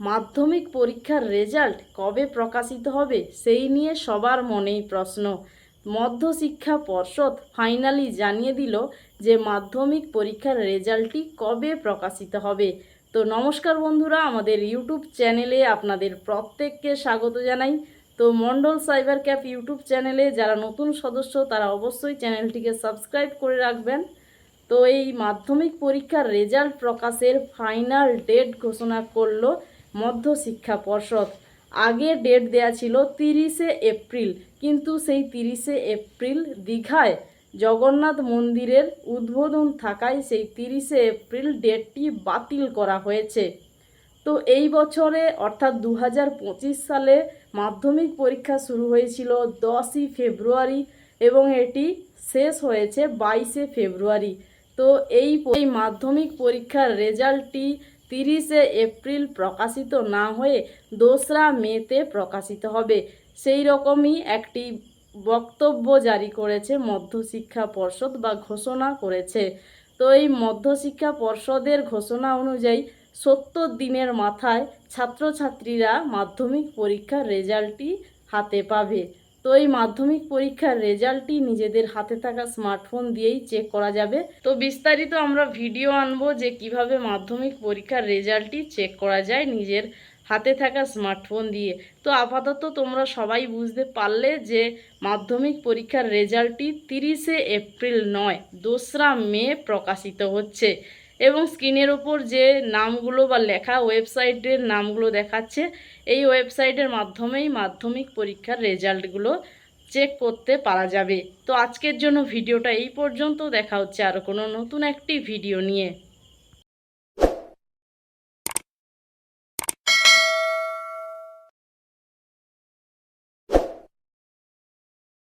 মাধ্যমিক পরীক্ষার রেজাল্ট কবে প্রকাশিত হবে সেই নিয়ে সবার মনেই প্রশ্ন। মধ্যশিক্ষা পর্ষদ ফাইনালি জানিয়ে দিল যে মাধ্যমিক পরীক্ষার রেজাল্টটি কবে প্রকাশিত হবে। তো নমস্কার বন্ধুরা, আমাদের ইউটিউব চ্যানেলে আপনাদের প্রত্যেককে স্বাগত জানাই। তো মন্ডল সাইবার ক্যাপ ইউটিউব চ্যানেলে যারা নতুন সদস্য, তারা অবশ্যই চ্যানেলটিকে সাবস্ক্রাইব করে রাখবেন। তো এই মাধ্যমিক পরীক্ষার রেজাল্ট প্রকাশের ফাইনাল ডেট ঘোষণা করল মধ্যশিক্ষা পর্ষদ। আগে ডেট দেয়া ছিল তিরিশে এপ্রিল, কিন্তু সেই তিরিশে এপ্রিল দীঘায় জগন্নাথ মন্দিরের উদ্বোধন থাকায় সেই তিরিশে এপ্রিল ডেটটি বাতিল করা হয়েছে। তো এই বছরে, অর্থাৎ দু হাজার পঁচিশ সালে মাধ্যমিক পরীক্ষা শুরু হয়েছিল দশই ফেব্রুয়ারি এবং এটি শেষ হয়েছে বাইশে ফেব্রুয়ারি। তো এই মাধ্যমিক পরীক্ষার রেজাল্টটি তিরিশে এপ্রিল প্রকাশিত না হয়ে দোসরা মেতে প্রকাশিত হবে। সেই রকমই একটি বক্তব্য জারি করেছে মধ্যশিক্ষা পর্ষদ বা ঘোষণা করেছে। তো এই মধ্যশিক্ষা পর্ষদের ঘোষণা অনুযায়ী সত্তর দিনের মাথায় ছাত্রছাত্রীরা মাধ্যমিক পরীক্ষার রেজাল্টটি হাতে পাবে। তো এই মাধ্যমিক পরীক্ষার রেজাল্টটি নিজেদের হাতে থাকা স্মার্টফোন দিয়েই চেক করা যাবে। তো বিস্তারিত আমরা ভিডিও আনব যে কীভাবে মাধ্যমিক পরীক্ষার রেজাল্টটি চেক করা যায় নিজের হাতে থাকা স্মার্টফোন দিয়ে। তো আপাতত তোমরা সবাই বুঝতে পারলে যে মাধ্যমিক পরীক্ষার রেজাল্টটি তিরিশে এপ্রিল নয়, দোসরা মে প্রকাশিত হচ্ছে। এবং স্ক্রিনের ওপর যে নামগুলো বা লেখা ওয়েবসাইটের নামগুলো দেখাচ্ছে, এই ওয়েবসাইটের মাধ্যমেই মাধ্যমিক পরীক্ষার রেজাল্টগুলো চেক করতে পারা যাবে। তো আজকের জন্য ভিডিওটা এই পর্যন্ত। দেখা হচ্ছে আর কোনো নতুন একটি ভিডিও নিয়ে।